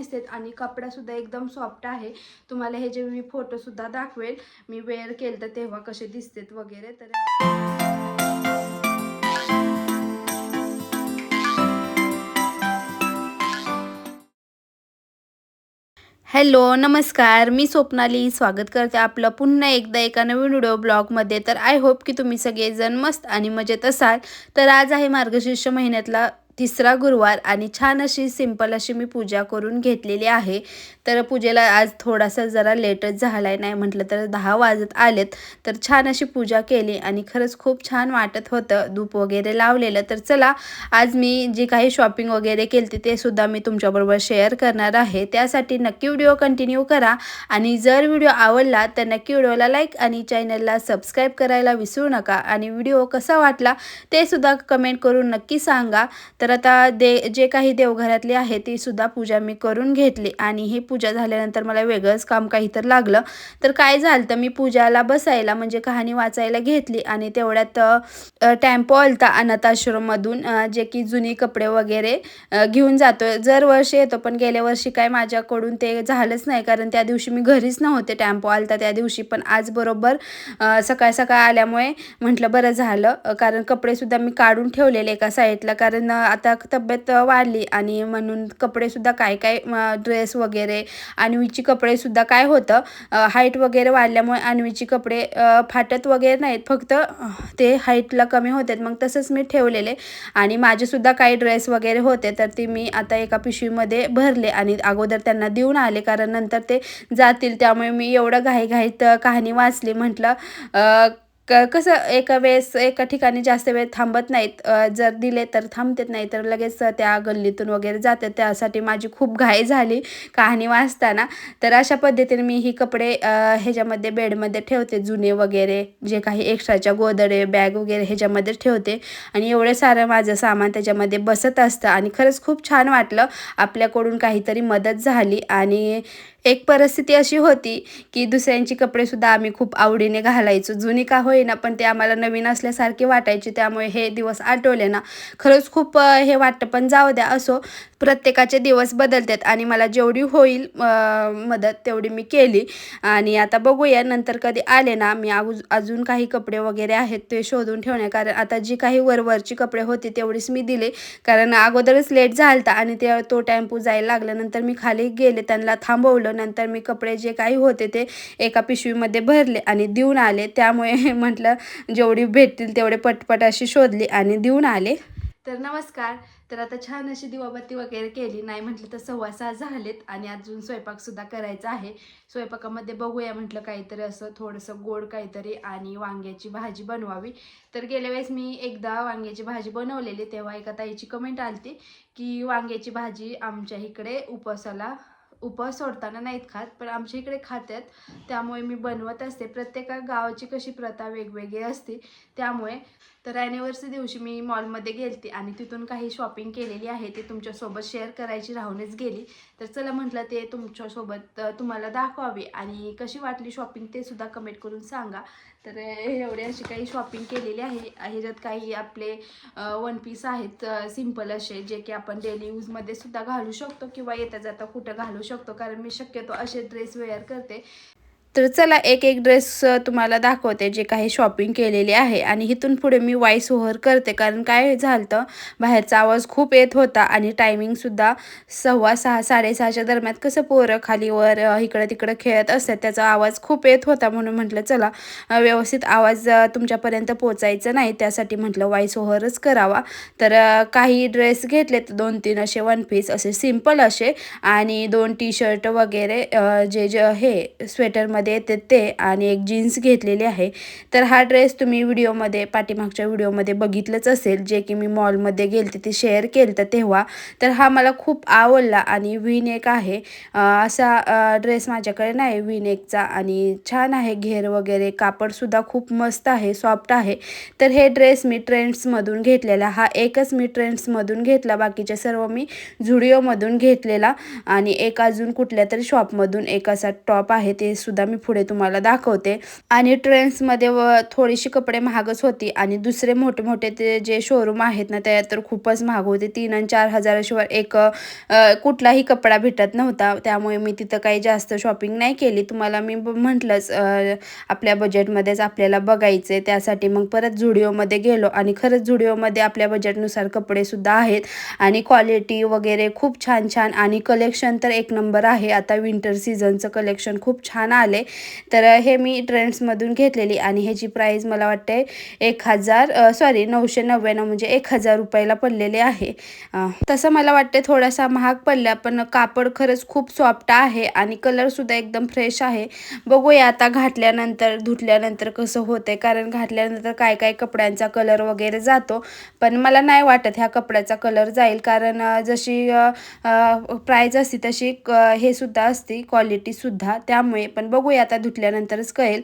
दिसतात आणि कपडासुद्धा एकदम सॉफ्ट आहे. तुम्हाला हे जे मी फोटोसुद्धा दाखवेल मी वेअर केलं तर तेव्हा कसे दिसतात वगैरे तर हॅलो नमस्कार. मी स्वप्नाली. स्वागत करते आपलं पुन्हा एकदा एका नवीन व्हिडिओ ब्लॉगमध्ये तर आय होप की तुम्ही सगळेजण मस्त आणि मजेत असाल. तर आज आहे मार्गशीर्ष महिन्यातला तिसरा गुरुवार आणि छान अशी सिंपल अशी मी पूजा करून घेतलेली आहे. तर पूजेला आज थोडासा जरा लेटच झाला आहे नाही म्हटलं तर दहा वाजत आलेत. तर छान अशी पूजा केली आणि खरंच खूप छान वाटत होतं. धूप वगैरे लावलेलं. तर चला आज मी जी काही शॉपिंग वगैरे केली ते सुद्धा मी तुमच्याबरोबर शेअर करणार आहे. त्यासाठी नक्की व्हिडिओ कंटिन्यू करा आणि जर व्हिडिओ आवडला तर नक्की व्हिडिओला लाईक आणि चॅनलला सबस्क्राईब करायला विसरू नका. आणि व्हिडिओ कसा वाटला ते सुद्धा कमेंट करून नक्की सांगा. तर तर आता दे जे काही देवघरातली आहे ती सुद्धा पूजा मी करून घेतली. आणि ही पूजा झाल्यानंतर मला वेगळंच काम काही तर लागलं. तर काय झालं तर मी पूजाला बसायला म्हणजे कहाणी वाचायला घेतली. आणि तेवढ्यात टॅम्पो टेम्पो आलता अनाथाश्रममधून जे की जुनी कपडे वगैरे घेऊन जातो जर वर्षी येतो पण गेल्या वर्षी काय माझ्याकडून ते झालंच नाही. कारण त्या दिवशी मी घरीच नव्हते टॅम्पो आलता त्या दिवशी. पण आज बरोबर सकाळ सकाळ आल्यामुळे म्हटलं बरं झालं. कारण कपडेसुद्धा मी काढून ठेवलेले एका साईडला कारण आता तब्येत वाढली आणि म्हणून कपडेसुद्धा काय काय ड्रेस वगैरे अन्वीची कपडेसुद्धा काय होतं हाईट वगैरे वाढल्यामुळे अन्वीची कपडे फाटत वगैरे नाहीत. फक्त ते हाईटला कमी होतात. मग तसंच मी ठेवलेले आणि माझेसुद्धा काही ड्रेस वगैरे होते तर ती मी आता एका पिशवीमध्ये भरले आणि अगोदर त्यांना देऊन आले कारण नंतर ते जातील. त्यामुळे मी एवढं घाईघाईत कहाणी वाचली. म्हटलं क कसं एका वेळेस एका ठिकाणी जास्त वेळ थांबत नाहीत जर दिले तर थांबतात नाही तर लगेच त्या गल्लीतून वगैरे जातात. त्यासाठी माझी खूप घाई झाली कहाणी वाचताना. तर अशा पद्धतीने मी ही कपडे ह्याच्यामध्ये बेडमध्ये ठेवते. जुने वगैरे जे काही एक्स्ट्राच्या गोदडे बॅग वगैरे ह्याच्यामध्ये ठेवते. आणि एवढं सारं माझं सामान त्याच्यामध्ये बसत असतं. आणि खरंच खूप छान वाटलं. आपल्याकडून काहीतरी मदत झाली. आणि एक परिस्थिती अशी होती की दुसऱ्यांची कपडेसुद्धा आम्ही खूप आवडीने घालायचो. जुनी का होईना पण ते आम्हाला नवीन असल्यासारखे वाटायचे. त्यामुळे हे दिवस आठवले ना. खरंच खूप हे वाटतं पण जाऊ द्या असो. प्रत्येकाचे दिवस बदलतात आणि मला जेवढी होईल मदत तेवढी मी केली. आणि आता बघूया नंतर कधी आले ना मी अजून अजून काही कपडे वगैरे आहेत ते शोधून ठेवणे. कारण आता जी काही वरवरची कपडे होती तेवढीच मी दिले. कारण अगोदरच लेट झालता आणि ते तो टेम्पो जायला लागला नंतर मी खाली गेले. त्यांना थांबवलं. नंतर मी कपडे जे काही होते ते एका पिशवीमध्ये भरले आणि देऊन आले. त्यामुळे म्हटलं जेवढी भेटतील तेवढे पटपट अशी शोधली आणि देऊन आले. तर नमस्कार. तर आता छान अशी दिवाबत्ती वगैरे केली. नाही म्हटलं तर सव्वा सहा झालेत आणि अजून स्वयंपाकसुद्धा करायचा आहे. स्वयंपाकामध्ये बघूया म्हटलं काहीतरी असं थोडंसं गोड काहीतरी आणि वांग्याची भाजी बनवावी. तर गेल्या वेळेस मी एकदा वांग्याची भाजी बनवलेली तेव्हा एका ताईची कमेंट आली की वांग्याची भाजी आमच्या इकडे उपवासाला उपवास सोडताना नाहीत खात पण आमच्या इकडे खातात त्यामुळे मी बनवत असते. प्रत्येका गावाची कशी प्रथा वेगवेगळी असते. त्यामुळे तर ॲनिव्हर्सरी दिवशी मी मॉलमध्ये गेलते आणि तिथून काही शॉपिंग केलेली आहे. ते तुमच्यासोबत शेअर करायची राहूनच गेली. तर चला म्हटलं ते तुमच्यासोबत तुम्हाला दाखवावी आणि कशी वाटली शॉपिंग ते सुद्धा कमेंट करून सांगा. तर एवढे एवढी अशी काही शॉपिंग केलेली आहे. ह्याच्यात काही आपले वन पीस आहेत सिंपल असे जे की आपण डेली यूजमध्ये सुद्धा घालू शकतो किंवा येता जाता कुठं घालू शकतो. कारण मी शक्यतो असे ड्रेस वेअर करते. तर चला एक एक ड्रेस तुम्हाला दाखवते जे काही शॉपिंग केलेली आहे. आणि इथून पुढे मी वॉईस ओव्हर करते. कारण काय झालं तर बाहेरचा आवाज खूप येत होता आणि टायमिंगसुद्धा सव्वा सहा साडेसहाच्या दरम्यान कसं पोरं खालीवर इकडं तिकडं खेळत असतात त्याचा आवाज खूप येत होता. म्हणून म्हटलं चला व्यवस्थित आवाज तुमच्यापर्यंत पोचायचं नाही. त्यासाठी म्हटलं वॉईस ओव्हरच करावा. तर काही ड्रेस घेतलेत दोन तीन असे वन पीस असे सिंपल असे. आणि दोन टी शर्ट वगैरे जे जे हे स्वेटरमध्ये येते ते आणि एक जीन्स घेतलेली आहे. तर हा ड्रेस तुम्ही व्हिडिओमध्ये पाठीमागच्या व्हिडिओमध्ये बघितलंच असेल. जे की मी मॉलमध्ये गेले ते शेअर केलं तर तेव्हा. तर हा मला खूप आवडला आणि व्ही आहे. असा ड्रेस माझ्याकडे नाही. व्ही आणि छान आहे. घेर वगैरे कापडसुद्धा खूप मस्त आहे सॉफ्ट आहे. तर हे ड्रेस मी ट्रेंड्समधून घेतलेला. हा एकच मी ट्रेंड्समधून घेतला. बाकीचे सर्व मी झुडिओमधून घेतलेला. आणि एक अजून कुठल्या तरी शॉपमधून एक असा टॉप आहे ते सुद्धा मी पुढे तुम्हाला दाखवते. आणि ट्रेंड्समध्ये व थोडीशी कपडे महागच होती आणि दुसरे मोठे मोठे ते जे शोरूम आहेत ना त्यात तर खूपच महाग होते. तीन आणि चार हजाराशिवाय एक कुठलाही कपडा भेटत नव्हता. त्यामुळे मी तिथं काही जास्त शॉपिंग नाही केली. तुम्हाला मी म्हटलंच आपल्या बजेटमध्येच आपल्याला बघायचे त्यासाठी मग परत झुडिओमध्ये गेलो आणि खरंच झुडिओमध्ये आपल्या बजेटनुसार कपडेसुद्धा आहेत. आणि क्वालिटी वगैरे खूप छान छान आणि कलेक्शन तर एक नंबर आहे. आता विंटर सीझनचं कलेक्शन खूप छान आले तर हे मी ट्रेंड्समधून घेतलेली आणि ह्याची प्राईस मला वाटते एक हजार सॉरी नऊशे नव्याण्णव म्हणजे एक हजार रुपयाला पडलेले आहे. तसं मला वाटते थोडासा महाग पडला पण कापड खरंच खूप सॉफ्ट आहे आणि कलरसुद्धा एकदम फ्रेश आहे. बघूया आता घातल्यानंतर धुतल्यानंतर कसं होतंय कारण घातल्यानंतर काय काय कपड्यांचा कलर वगैरे जातो पण मला नाही वाटत ह्या कपड्याचा कलर जाईल कारण जशी प्राईज असते तशी हे सुद्धा असते क्वालिटीसुद्धा त्यामुळे. पण बघू बघूया आता धुतल्यानंतरच कळेल.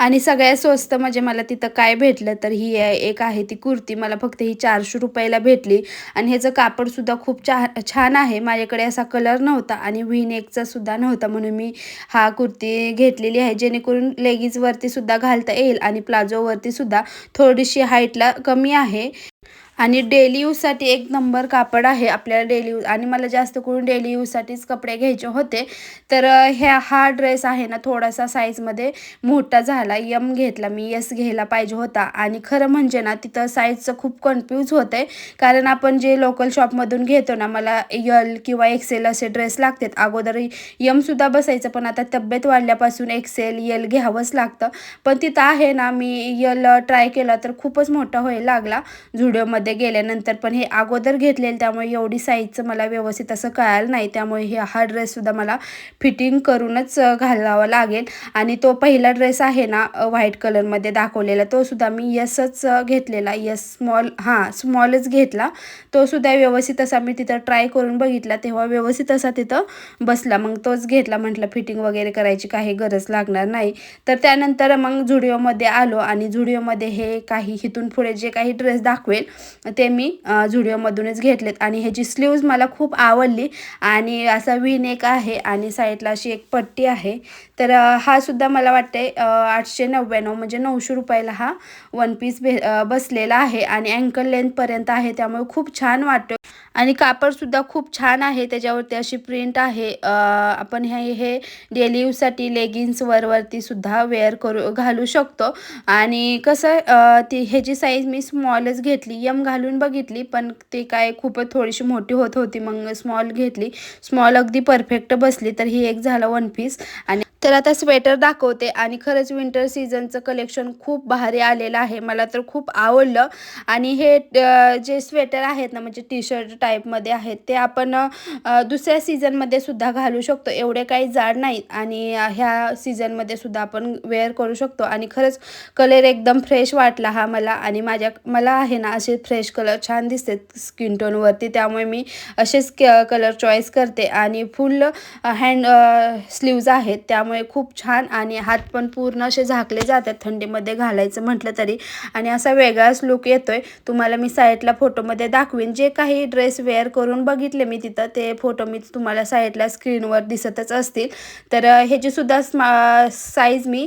आणि सगळ्यात स्वस्त म्हणजे मला तिथं काय भेटलं तर ही एक आहे ती कुर्ती. मला फक्त ही चारशे रुपयाला भेटली. आणि ह्याचं कापडसुद्धा खूप छा छान आहे. माझ्याकडे असा कलर नव्हता आणि व्हीनेकचा सुद्धा नव्हता म्हणून मी हा कुर्ती घेतलेली आहे. जेणेकरून लेगीजवरती सुद्धा घालता येईल आणि प्लाझोवरती सुद्धा थोडीशी हाईटला कमी आहे. आणि डेली यूजसाठी एक नंबर कापड आहे आपल्याला डेली यूज आणि मला जास्त करून डेली यूजसाठीच कपडे घ्यायचे होते. तर ह्या हा ड्रेस आहे ना थोडासा साईजमध्ये मोठा झाला. यम घेतला मी यस घ्यायला पाहिजे होता. आणि खरं म्हणजे ना तिथं साईजचं खूप कन्फ्यूज होतं आहे कारण आपण जे लोकल शॉपमधून घेतो ना मला यल किंवा एक्सेल असे ड्रेस लागतात. अगोदर यमसुद्धा बसायचं पण आता तब्येत वाढल्यापासून एक्सेल यल घ्यावंच लागतं. पण तिथं आहे ना मी यल ट्राय केला तर खूपच मोठा व्हायला लागला. झुडिओमध्ये मध्ये गेल्यानंतर पण हे अगोदर घेतलेलं त्यामुळे एवढी साईजचं मला व्यवस्थित असं कळालं नाही. त्यामुळे हे हा ड्रेससुद्धा मला फिटिंग करूनच घालावा लागेल. आणि तो पहिला ड्रेस आहे ना व्हाईट कलरमध्ये दाखवलेला तो सुद्धा मी यसच घेतलेला. यस स्मॉल हां स्मॉलच घेतला. तो सुद्धा व्यवस्थित असा मी तिथं ट्राय करून बघितला तेव्हा व्यवस्थित असा तिथं बसला. मग तोच घेतला म्हटलं फिटिंग वगैरे करायची काही गरज लागणार नाही. तर त्यानंतर मग झुडिओमध्ये आलो आणि झुडिओमध्ये हे काही इथून पुढे जे काही ड्रेस दाखवेल ते मी झुडिओमधूनच घेतलेत. आणि ह्याची स्लीव्ज मला खूप आवडली. आणि असा विनेक आहे आणि साईडला अशी एक पट्टी आहे. तर हा सुद्धा मला वाटते आठशे नव्याण्णव म्हणजे नऊशे रुपयाला हा वन पीस भे बसलेला आहे आणि अँकल लेंथपर्यंत आहे त्यामुळे खूप छान वाटतो आणि कापडसुद्धा खूप छान आहे त्याच्यावरती अशी प्रिंट आहे. आपण हे हे डेली यूजसाठी लेगिन्सवरवरती सुद्धा वेअर करू घालू शकतो. आणि कसं ती ह्याची साईज मी स्मॉलच घेतली यम घालून बघितली पण ते काय खूपच थोडीशी मोठी होत होती मग स्मॉल घेतली. स्मॉल अगदी परफेक्ट बसली तर ही एक झालं वन पीस आणि तर आता स्वेटर दाखवते आणि खरंच विंटर सीझनचं कलेक्शन खूप भारी आलेलं आहे. मला तर खूप आवडलं. आणि हे जे स्वेटर आहेत ना म्हणजे टी शर्ट टाईपमध्ये आहेत ते आपण दुसऱ्या सीझनमध्ये सुद्धा घालू शकतो. एवढे काही जाड नाहीत. आणि ह्या सीझनमध्ये सुद्धा आपण वेअर करू शकतो. आणि खरंच कलर एकदम फ्रेश वाटला हा मला. आणि माझ्या मला आहे ना असे फ्रेश कलर छान दिसते स्किन टोनवरती त्यामुळे मी असेच कलर चॉईस करते. आणि फुल हँड स्लीव्ज आहेत. त्यामुळे त्यामुळे खूप छान आणि हात पण पूर्ण असे झाकले जातात थंडीमध्ये घालायचं म्हटलं तरी. आणि असा वेगळाच लुक येतोय. तुम्हाला मी साईडला फोटोमध्ये दाखवीन. जे काही ड्रेस वेअर करून बघितले मी तिथं ते फोटो मी तुम्हाला साईडला स्क्रीनवर दिसतच असतील. तर ह्याची सुद्धा स्मा साईज मी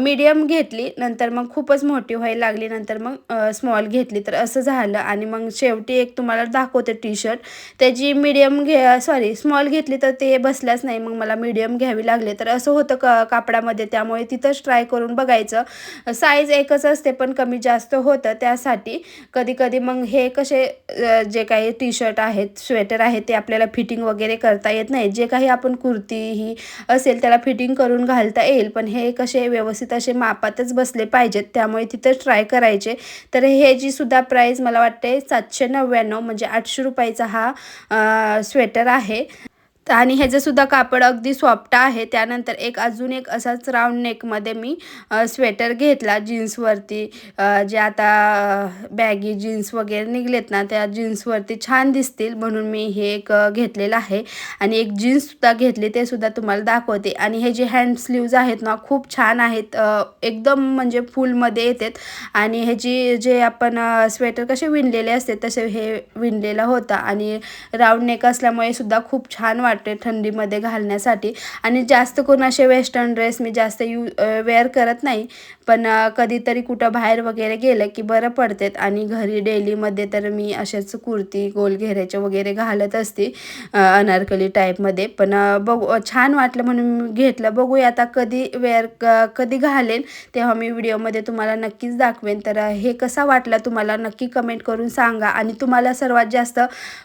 मीडियम घेतली. नंतर मग खूपच मोठी व्हायला लागली. नंतर मग स्मॉल घेतली. तर असं झालं. आणि मग शेवटी एक तुम्हाला दाखवते टी शर्ट त्याची मीडियम घे सॉरी स्मॉल घेतली तर ते बसल्याच नाही. मग मला मीडियम घ्यावी लागले. तर असं होतं क कापडामध्ये त्यामुळे तिथंच ट्राय करून बघायचं. साईज एकच असते पण कमी जास्त होतं त्यासाठी. कधी कधी मग हे कसे जे काही टी शर्ट आहेत स्वेटर आहेत ते आपल्याला फिटिंग वगैरे करता येत नाही. जे काही आपण कुर्ती ही असेल त्याला फिटिंग करून घालता येईल. पण हे कसे व्यवस्थित असे मापातच बसले पाहिजेत त्यामुळे तिथंच ट्राय करायचे. तर हे जी सुद्धा प्राईस मला वाटते सातशे नव्याण्णव म्हणजे आठशे रुपयाचा हा स्वेटर आहे. आणि ह्याचंसुद्धा कापड अगदी सॉफ्ट आहे त्यानंतर एक अजून एक असाच राऊंड नेकमध्ये मी स्वेटर घेतला जीन्सवरती जे आता बॅगी जीन्स वगैरे निघलेत ना त्या जीन्सवरती छान दिसतील म्हणून मी हे एक घेतलेलं आहे. आणि एक जीन्ससुद्धा घेतली ते सुद्धा तुम्हाला दाखवते. आणि हे जे हँड स्लीव्ज आहेत ना खूप छान आहेत एकदम म्हणजे फुलमध्ये येतात. आणि ह्याची जे आपण स्वेटर कसे विणलेले असते तसे हे विणलेलं होतं. आणि राऊंड नेक असल्यामुळे सुद्धा खूप छान वाटतं. वाटते थंडीमध्ये घालण्यासाठी. आणि जास्त करून असे वेस्टर्न ड्रेस मी जास्त यू वेअर करत नाही. पण कधीतरी कुठं बाहेर वगैरे गेलं की बरं पडतात. आणि घरी डेलीमध्ये तर मी अशाच कुर्ती गोल घेऱ्याच्या वगैरे घालत असते अनारकली टाईपमध्ये. पण बघू छान वाटलं म्हणून मी घेतलं. बघूया आता कधी वेअर क कधी घालेन तेव्हा मी व्हिडिओमध्ये तुम्हाला नक्कीच दाखवेन. तर हे कसा वाटला तुम्हाला नक्की कमेंट करून सांगा. आणि तुम्हाला सर्वात जास्त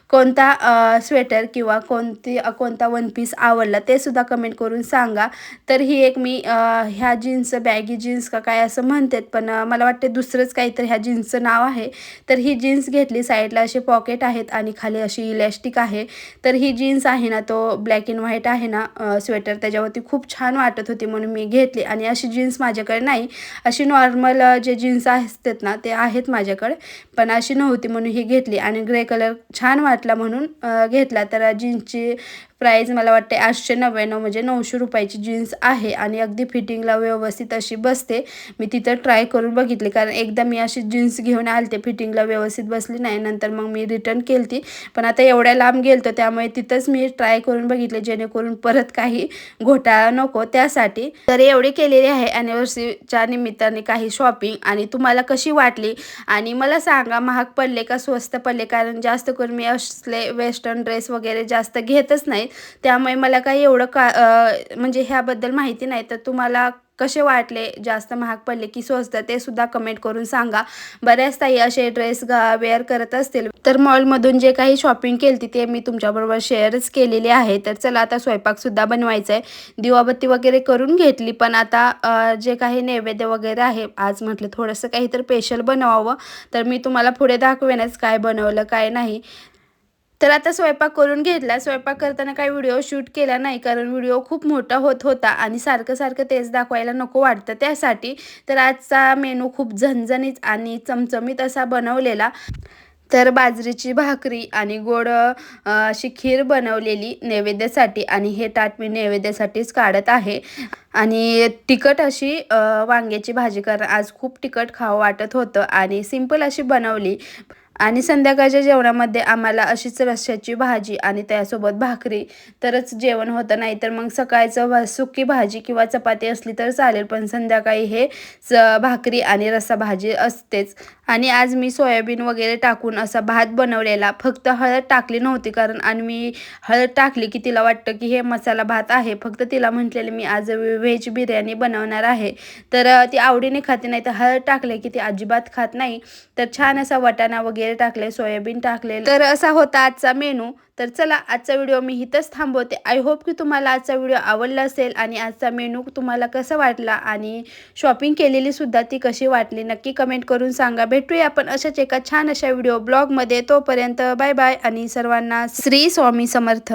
कोणता स्वेटर किंवा कोणती कोणता वन पीस आवडला ते सुद्धा कमेंट करून सांगा. तर ही एक मी ह्या जीन्स बॅगी जीन्स का काय असं म्हणतात पण मला वाटते दुसरंच काहीतरी ह्या जीन्सचं नाव आहे. तर ही जीन्स घेतली साईडला असे पॉकेट आहेत आणि खाली अशी इलॅस्टिक आहे. तर ही जीन्स आहे ना तो ब्लॅक अँड व्हाईट आहे ना स्वेटर त्याच्यावरती खूप छान वाटत होती म्हणून मी घेतली. आणि अशी जीन्स माझ्याकडे नाही. अशी नॉर्मल जे जीन्स असतात ना ते आहेत माझ्याकडे पण अशी नव्हती म्हणून ही घेतली. आणि ग्रे कलर छान वाटला म्हणून घेतला. तर जीन्सची प्राईज मला वाटते आठशे नव्याण्णव म्हणजे नऊशे रुपयाची जीन्स आहे आणि अगदी फिटिंगला व्यवस्थित अशी बसते. मी तिथं ट्राय करून बघितली कारण एकदा मी अशी जीन्स घेऊन आलते फिटिंगला व्यवस्थित बसली नाही नंतर मग मी रिटर्न केली पण आता एवढ्या लांब गेलतो त्यामुळे तिथंच मी ट्राय करून बघितले जेणेकरून परत काही घोटाळा नको त्यासाठी. तर एवढी केलेली आहे ॲनिव्हर्सरीच्या निमित्ताने काही शॉपिंग आणि तुम्हाला कशी वाटली? आणि मला सांगा महाग पडले का स्वस्त पडले? कारण जास्त करून मी असले वेस्टर्न ड्रेस वगैरे जास्त घेतच नाहीत. त्यामुळे मला काही एवढं का म्हणजे ह्याबद्दल माहिती नाही. तर तुम्हाला कसे वाटले जास्त महाग पडले की स्वस्त ते सुद्धा कमेंट करून सांगा. बऱ्याच ताई असे ड्रेस गा वेअर करत असतील. तर मॉलमधून जे काही शॉपिंग केली ते मी तुमच्याबरोबर शेअरच केलेली आहे. तर चला आता स्वयंपाकसुद्धा बनवायचा आहे दिवाबत्ती वगैरे करून घेतली पण आता जे काही नैवेद्य वगैरे आहे आज म्हटलं थोडंसं काहीतरी स्पेशल बनवावं. तर मी तुम्हाला पुढे दाखवेनच काय बनवलं काय नाही. तर आता स्वयंपाक करून घेतला. स्वयंपाक करताना काही व्हिडिओ शूट केला नाही कारण व्हिडिओ खूप मोठा होत होता आणि सारखं सारखं तेच दाखवायला नको वाटतं त्यासाठी. तर आजचा मेनू खूप झणझणीत आणि चमचमीत असा बनवलेला. तर बाजरीची भाकरी आणि गोड अशी खीर बनवलेली नैवेद्यासाठी आणि हे ताट मी नैवेद्यासाठीच काढत आहे. आणि तिखट अशी वांग्याची भाजी कारण आज खूप तिखट खावं वाटत होतं आणि सिंपल अशी बनवली. आणि संध्याकाळच्या जेवणामध्ये आम्हाला अशीच रश्श्याची भाजी आणि त्यासोबत भाकरी. तरच जेवण होतं नाही तर मग सकाळचं भा सुकी भाजी किंवा चपाती असली तर चालेल पण संध्याकाळी हे च भाकरी आणि रस्सा भाजी असतेच. आणि आज मी सोयाबीन वगैरे टाकून असा भात बनवलेला. फक्त हळद टाकली नव्हती कारण आणि मी हळद टाकली की तिला वाटतं की हे मसाला भात आहे. फक्त तिला म्हटलेलं मी आज व्हेज बिर्याणी बनवणार आहे. तर ती आवडीने खाते नाही तर हळद टाकले की ती अजिबात खात नाही. तर छान असा वटाणा वगैरे टाकले सोयाबीन टाकले तर असा होता आजचा मेनू. तर चला आजचा व्हिडिओ मी इथंच थांबवते. आय होप की तुम्हाला आजचा व्हिडिओ आवडला असेल आणि आजचा मेनू तुम्हाला कसा वाटला आणि शॉपिंग केलेली सुद्धा ती कशी वाटली नक्की कमेंट करून सांगा. भेटूया आपण अशाच एका छान अशा व्हिडिओ ब्लॉगमध्ये तोपर्यंत बाय बाय आणि सर्वांना श्री स्वामी समर्थ.